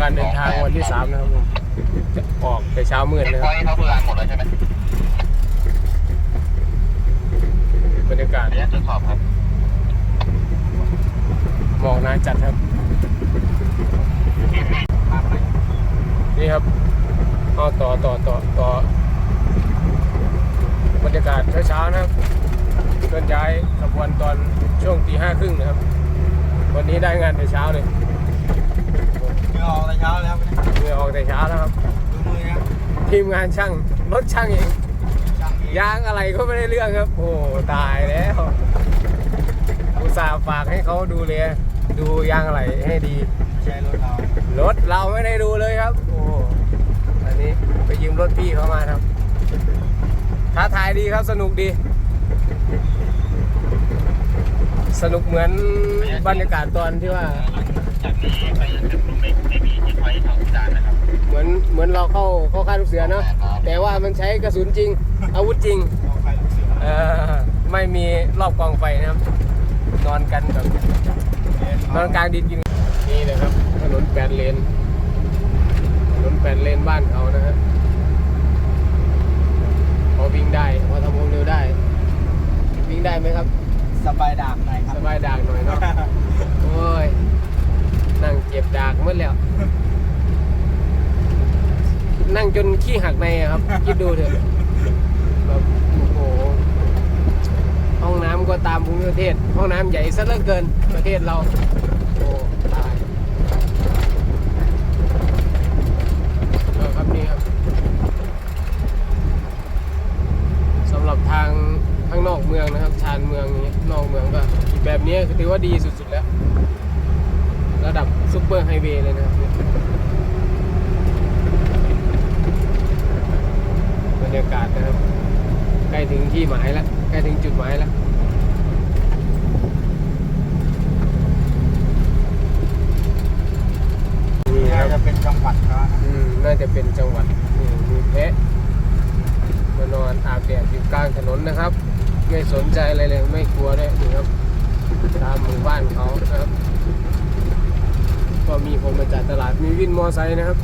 การเดินทางวันที่สามนะครับผมจะออกแต่เช้ามืดเช็คนะคพรัอบยต์เขาเบอร์หมดแล้วใช่ไหมบรรยากาศ เดี๋ยวตรวจสอบครับ หมอกหนาจัดครับ นี่ครับเอาต่อต่อต่อต่อบรรยากาศเช้าๆนะครับเคลื่อนย้ายขบวนตอนช่วงตีห้าครึ่งนะครับ วันนี้ได้งานแต่เช้าเลยเหงื่ อออกแต่เช้าแล้วครับเหงื่อออกแต่เช้าแล้วครับ ดูมือครับทีมงานช่างรถช่างเองช่างนี้ยางอะไรก็ไม่ได้เรื่องครับ โอ้ตายแล้วอุตส่าห์ฝากให้เขาดูเลยดูยางอะไรให้ดีใช้รถเรารถเราไม่ได้ดูเลยครับ โอ้อันนี้ไปยืมรถพี่เขามาครับท้าทายดีครับสนุกดี สนุกเหมือนบรรยากาศตอนที่ว่า จากนี้ไปจุดไม่ไม่มีเช็คพอยต์ทางด่านนะครับ เหมือนเหมือนเราเข้าเข้าค่ายลูกเสือเนาะแต่ว่ามันใช้กระสุนจริง อาวุธจริงเอาไฟลูกเสือเออไม่มีรอบกองไฟนะครับ นอนกันแบบนอนกลางดินกินนี่นะครับถนนแปดเลนถนนแปดเลนบ้านเขานะฮะพอวิ่งได้พอทำวงเร็วได้ วิ่งได้ไหมครับ สบายดาบหน่อยครัสบบายดากหน่อยเนาะโอ้ย นั่งเจ็บดากหมดแล้ว นั่งจนขี้หักในอะครับ คิดดูเถอะแบบโอ้โหห้องน้ำก็ตามภูมิประเทศ ห้องน้ำใหญ่ซะเหลือเกินประเทศเรา โอ้ตายเอาครับนี่ครับสำหรับทางข้างนอกเมืองนะครับ ชานเมืองนี้นอกเมืองก็อีกแบบนี้คือถือว่าดีสุดๆแล้ว ระดับ ซุปเปอร์ไฮเวย์เลยนะครับเนี่ยบรรยากาศนะครับ ใกล้ถึงที่หมายแล้ว ใกล้ถึงจุดหมายแล้วนี่นี่ครับจะเป็นจังหวัดเขานะอืมน่าจะเป็นจังหวัดนี่มีแพะมานอนอาบแดดอยู่กลางถนนนะครับ ไม่สนใจอะไรเลย ไม่กลัวด้วยนี่ครับ ตามหมู่บ้านเขานะครับก็ มีคนมาจากตลาดมีวินมอไซค์นะครับ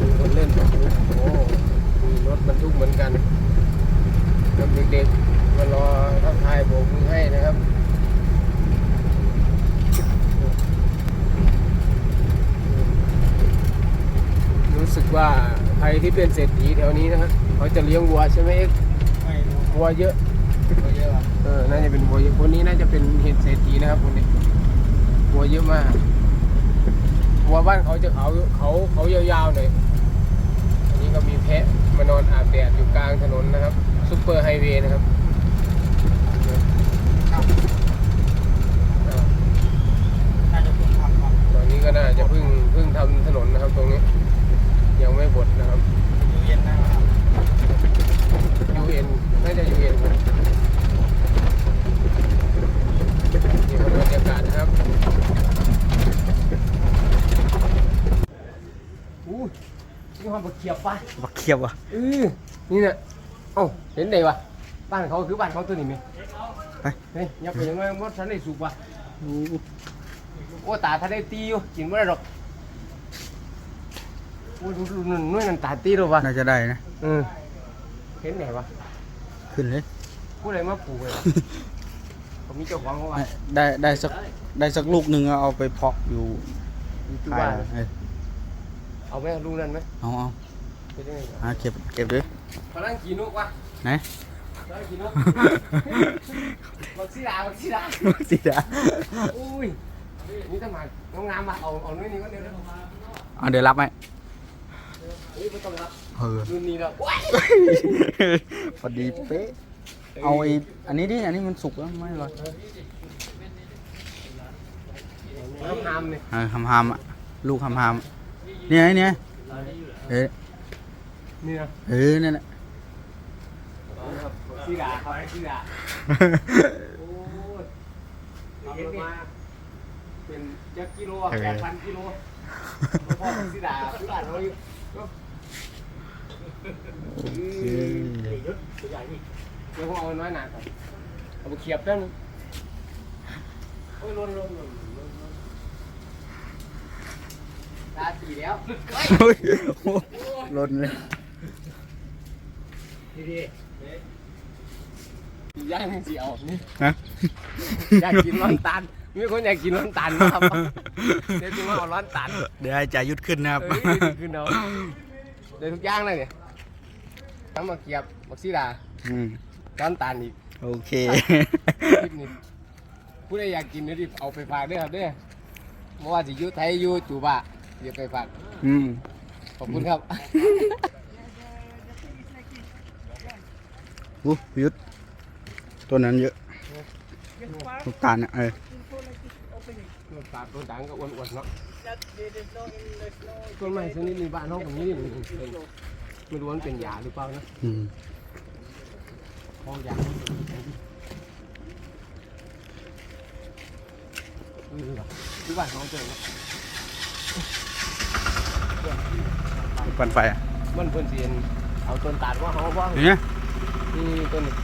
มีคนเล่นรถบรรทุกโอ้มีรถบรรทุกเหมือนกันกับเด็กๆมารอทักทายโบกมือให้นะครับรู้สึกว่าใครที่เป็นเศรษฐีแถวนี้นะฮะเขาจะเลี้ยงวัวใช่ไหมเอ็กซ์ไม่รู้วัวเยอะตัวเยอะครับเออน่าจะเป็นวัวเยอะคนนี้น่าจะเป็นเห็ดเศรษฐีนะครับคนนี้ วัวเยอะมากวัวบ้านเขาจะเขาเขาเขายาวๆหน่อยอันนี้ก็มีแพะมานอนอาบแดดอยู่กลางถนนนะครับซุปเปอร์ไฮเวย์นะครับครับอ่าน่าจะเพิ่งทำครับตอนนี้ก็น่าจะเพิ่งเพิ่งทำถนนนะครับตรงนี้ ยังไม่บดนะครับ ดูเย็นนะครับ UN น่าจะ UN ครับนี่ครับบรรยากาศนะครับอู้นี่ความบัก เขียบปะบักเขียบอะเออนี่น่ะเอ้าเห็นได้ปะบ้านเขาคือบ้านเขาตัวนี้ไหมไปเฮ้ยอยับไปยังไงว่าฉันได้สุกปะโอ้ตาท่านได้ตีอยู่กินไม่ได้หรอกโอ้ดูดูนั่นนู่นนั่นตาตีหรอวะน่าจะได้นะเออเห็นไหนวะขึ้นเลยผู้ใดมาปลูกเลยวะ ผมมีเจ้าของเขาว่าได้ได้สักได้สักลูกหนึ่งเอาไปเพาะอยู่อยู่ที่ท้ายบ้าน เออเอาไหมลูกนั้นไหมเอาเอา เป็นยังไงวะหาเก็บเก็บด้วยกำลังขี่นกวะไหนกำลังขี่นกบักซีดาบักซีดาสีดาอุ้ยนี่ถ้ามาน้องงามมาเอาเอาน้อยนี่ก็เดี๋ยวเดี๋ยวเอาเดี๋ยวรับไหมเฮ้ยไม่ต้องรับเออรุ่นนี้แล้วว้ายพอดีเป๊ะเอาไอ้อันนี้ดิอันนี้มันสุกแล้วไม่อร่อยน้ำหามเนี่ยเออหำหามๆอะลูกหำหามๆอะเนี่ยไอ้เนี่ยเออ นี่นะเออนั่นแหละเอาครับบักซีดาครับบักซีดาโอ้ยเห็นมาเป็นยักษ์กิโลแปดพันกิโลพ่อบักซีดาซื้อบ้านเราอยู่เดี๋ยวผมเอาน้อยหนาก่อนเอาไปเขียบด้านงโอ้ยล้นล้นล้นล้นล้นอีกแล้วเฮ้ยโอ้หล่นเลยดีดี ย่างสีเอานี่ฮะอยากกินร้อนตันมีคนอยากกินร้อนตันครับเดี๋ยวจะมาเอาร้อนตันเดี๋ยวให้จ่ายุดขึ้นนะครับ เอ้ยคือเนาะเดี๋ยวทุกอย่างเลยเนี่ยทั้งมาเกียบบักซีดาอืมร้อนตันอีกโอเค คลิปนี้ผู้ใดอยากกินเดี๋ยวรีบเอาไปฝากเด้อครับเด้อเพราะว่าสิอยูไทยอยูจูบะเดี๋ยวไปฝากอืม ขอบคุณครับ อู้ยุดตัวนั้นเยอะลูกตาลเนี่ยเออฝากต้นต่างก็อ้วนๆเนาะต้นไม้ชนิดนี้บ้านน้องผมนี่มันเป็นไม่รู้ว่ามันเป็นยาหรือเปล่านะอืมห้องยาเออว่ะที่บ้านเขาเจอเนาะปันไฟอะมันเพิ่นเสียนเอาต้นตาดว่าเขาว่าอย่างเงี้ย นี่ต้นนี้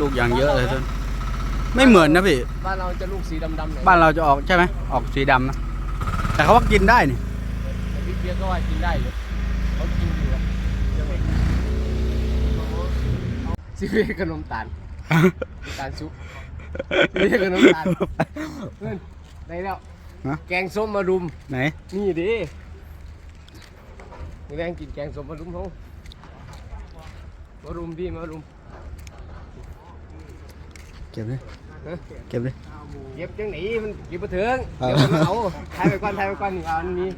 ลูกอย่างเยอะเลยต้นไม่เหมือนนะพี่ บ้านเราจะลูกสีดำๆหน่อยบ้านเราจะออกใช่ไหมออกสีดำนะ แต่เขาว่ากินได้นี่แต่พี่เปียกก็ว่ากินได้อยู่เขากินอยู่อะซื้อขนมตาลตาลซุปซื้อขนมตาลเพื่อนได้แล้ว ฮะแกงส้มมารุม ไหน นี่ดิมีแรงกินแกงส้มมารุมเขา มารุมพี่มารุมเก็บเลยฮะเก็บเลย เก็บจังไหนมันเก็บมาถึงเออเดี๋ยวมันมาเอาถ่ายไปก่อนถ่ายไปก่อนนี่เอาอันนี้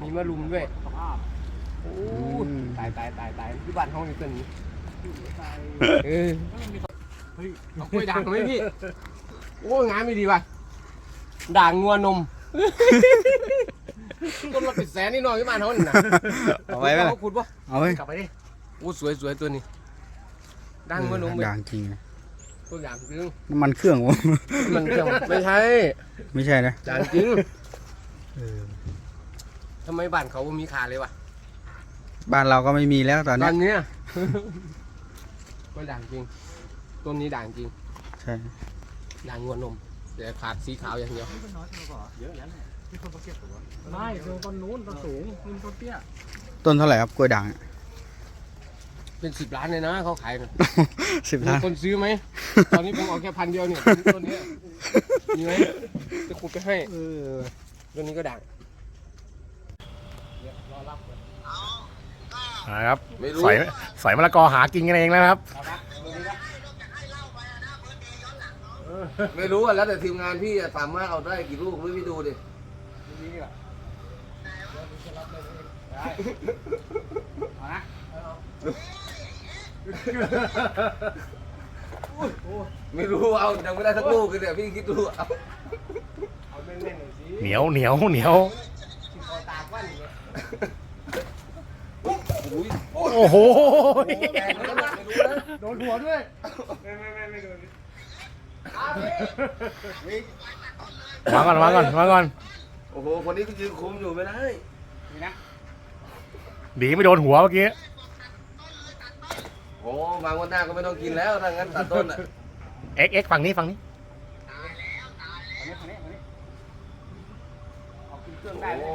มีมารุมด้วยโอ้ตายตายตายตายที่บ้านห้องนี่ตัวนี้เออเฮ้ยเอากล้วยด่างไหมพี่โอ้งานไม่ดีว่ะด่างงัวนมต้นละเป็นแสนนี่น้อยที่บ้านเขานี่นะเอาไว้ไหมล่ะเขาขุดปะเอาไว้กลับไปดิโอ้สวยสวยตัวนี้ ด่างงัวนมเลยด่างจริงเลยตัวอย่างจริงน้ำมันเครื่องวะมันเครื่องไม่ใช่ไม่ใช่นะด่างจริงเออทำไมบ้านเขาบ่มีขาเลยวะบ้านเราก็ไม่มีแล้วตอนตเนี้อยนเนี้ยก็ด่างจริง ต้นนี้ด่างจริง ใช่ด่างงวนนมแต่ขาดสีขาวอย่างเดียวไม่คือต้นนู้นต้นสูงนี่ต้นเตี้ย ต้นเท่าไหร่ครับกล้วยด่าง เป็นสิบล้านเลยนะเขาขายนะสิบมีล้านคนซื้อไหม ตอนนี้ผมเอาแค่พันเดียวเนี่ยต้นเนี้ยมีไหมจะขุดไปให้เออต้นนี้ก็ด่างนะครับไม่รู้สอยสอยมะละกอหากินกันเองแล้วนะครับ ไม่รู้อะแล้วแต่ทีมงานพี่สามารถเอาได้กี่ลูกพี่ดูดิ ไม่รู้เอายังไม่ได้สักลูกเลยเนี่ยพี่คิดดูเอาเอาเล่นๆหน่อยสิเหนียวเหนียวเหนียวเอาตากว่าอย่างเงี้ยโอ้ยโอ้โหแรงนะไม่รู้นะโดนหัวด้วย ไม่ไม่ไม่ไม่โดนวางก่อนวางก่อนวางก่อน โอ้โหคนนี้ก็ยืนคุมอยู่ไม่ได้ดีไม่โดนหัวเมื่อกี้โอ้บางวันหน้าก็ไม่ต้องกินแล้วถ้างั้นตัดต้นอะเอ็กเอ็กฝั่งนี้ฝั่งนี้ โอ้